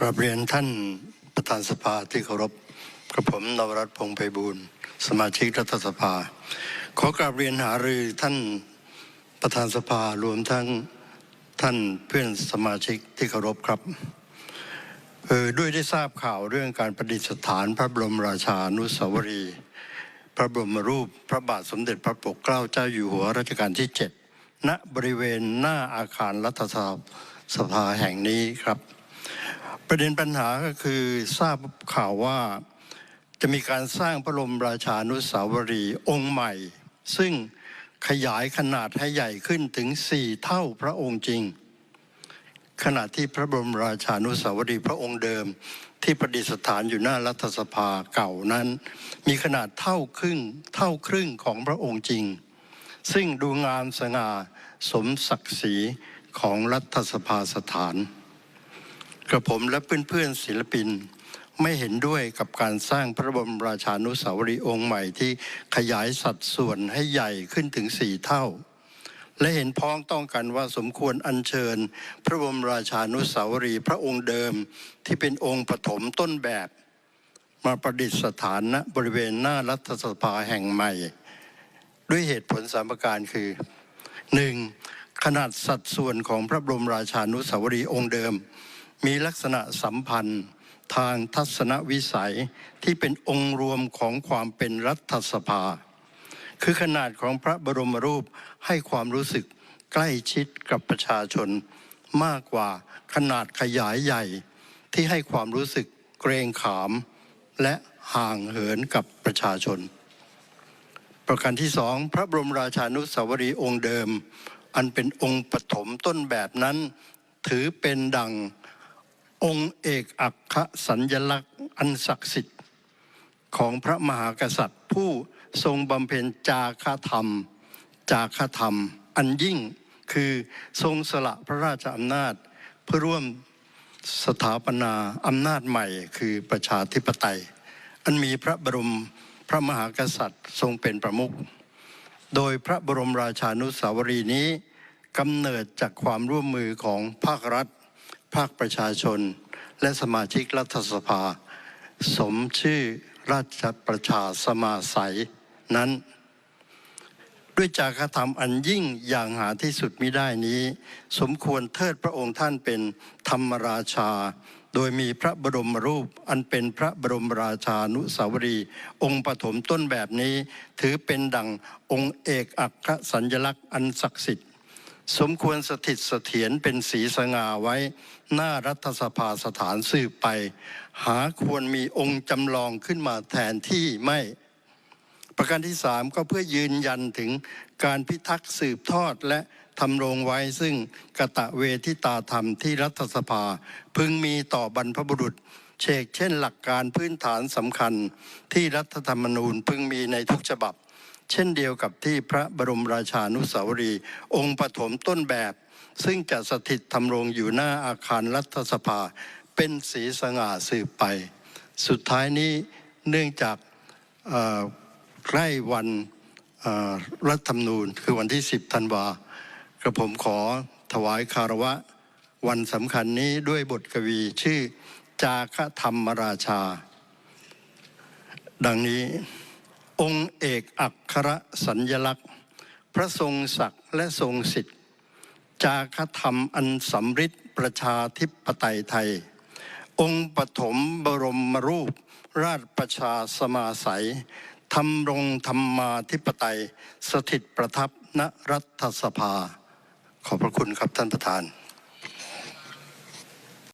กราบเรียนท่านประธานสภาที่เคารพกระผมนวรัตนพงไพบูลสมาชิกรัฐสภา ขอกราบเรียนหารือท่านประธานสภารวมทั้งท่านเพื่อนสมาชิกที่เคารพครับเออด้วยได้ทราบข่าวเรื่องการประดิษฐานพระบรมราชานุสาวรีย์พระบรมรูปพระบาทสมเด็จพระปกเกล้าเจ้าอยู่หัวรัชกาลที่เจ็ดณบริเวณหน้าอาคารรัฐสภาแห่งนี้ครับ ประเด็นปัญหาก็คือทราบข่าวว่าจะมีการสร้างพระบรมราชานุสาวรีย์องค์ใหม่ ซึ่งขยายขนาดให้ใหญ่ขึ้นถึงสี่เท่าพระองค์จริง ขณะที่พระบรมราชานุสาวรีย์พระองค์เดิม ที่ประดิษฐานอยู่หน้ารัฐสภาเก่านั้น มีขนาดเท่าครึ่งเท่าครึ่งของพระองค์จริง ซึ่งดูงามสง่าสมศักดิ์ศรีของรัฐสภาสถาน กระผมและเพื่อนๆศิลปินไม่เห็นด้วยกับการสร้างพระบรมราชานุสาวรีย์องค์ใหม่ที่ขยายสัดส่วนให้ใหญ่ขึ้นถึงสี่เท่า และเห็นพ้องต้องกันว่าสมควรอัญเชิญ พระบรมราชานุสาวรีย์พระองค์เดิมที่เป็นองค์ปฐมต้นแบบ มาประดิษฐานณบริเวณหน้ารัฐสภาแห่งใหม่ ด้วยเหตุผลสามประการคือหนึ่งขนาดสัดส่วนของพระบรมราชานุสาวรีย์องค์เดิม มีลักษณะสัมพันธ์ทางทัศนวิสัยที่เป็นองค์รวมของความเป็นรัฐสภา คือขนาดของพระบรมรูปให้ความรู้สึกใกล้ชิดกับประชาชน มากกว่าขนาดขยายใหญ่ที่ให้ความรู้สึกเกรงขาม และห่างเหินกับประชาชน ประการที่สองพระบรมราชานุสาวรีย์องค์เดิม อันเป็นองค์ปฐมต้นแบบนั้น ถือเป็นดัง องค์เอกอัคสัญญลักษณ์อันศักดิ์สิทธิ์ของพระมหากษัตริย์ ผู้ทรงบำเพ็ญจาคธรรม จาคธรรม อันยิ่งคือทรงสละพระราชอำนาจเพื่อร่วมสถาปนาอำนาจใหม่ คือประชาธิปไตย อันมีพระบรมพระมหากษัตริย์ทรงเป็นประมุขโดยพระบรมราชานุสาวรีนี้กำเนิดจากความร่วมมือของภาครัฐ ภาคประชาชน และสมาชิกรัฐสภา สมชื่อราชประชาสมาสัยนั้น ด้วยจาคธรรมอันยิ่งอย่างหาที่สุดมิได้นี้ สมควรเทิดพระองค์ท่านเป็นธรรมราชา โดยมีพระบรมรูปอันเป็นพระบรมราชานุสาวรี องค์ปฐมต้นแบบนี้ ถือเป็นดังองค์เอกอัครสัญญลักษณ์อันศักดิ์สิทธิ สมควรสถิตเสถียรเป็นสีสง่าไว้ หน้ารัฐสภาสถานสืบไป หาควรมีองค์จำลองขึ้นมาแทนที่ไม่ ประการที่สามก็เพื่อยืนยันถึงการพิทักษ์สืบทอดและทำรงไว้ซึ่งกะตะเวทิตาธรรมที่รัฐสภา พึงมีต่อบรรพบุรุษเชกเช่นหลักการพื้นฐานสำคัญที่รัฐธรรมนูญพึงมีในทุกฉบับ เช่นเดียวกับที่พระบรมราชานุสาวรีย์องค์ปฐมต้นแบบ ซึ่งจะสถิตทำรงอยู่หน้าอาคารรัฐสภา เป็นสีสง่าสืบไป สุดท้ายนี้เนื่องจากใกล้วันรัฐธรรมนูญ คือวันที่ 10 ธันวากระผมขอถวายคารวะ วันสำคัญนี้ด้วยบทกวีชื่อจาคธรรมราชา ดังนี้ องค์เอกอัครสัญญลักษณ์ พระทรงศักดิ์และทรงสิทธิ์ จาคธรรมอันสำริดประชาธิปไตยไทย องค์ปฐมบรมรูป ราชประชาสมาสัยทำรงธรรมาธิปไตย สถิตประทับณรัฐสภา ขอบพระคุณครับท่านประธาน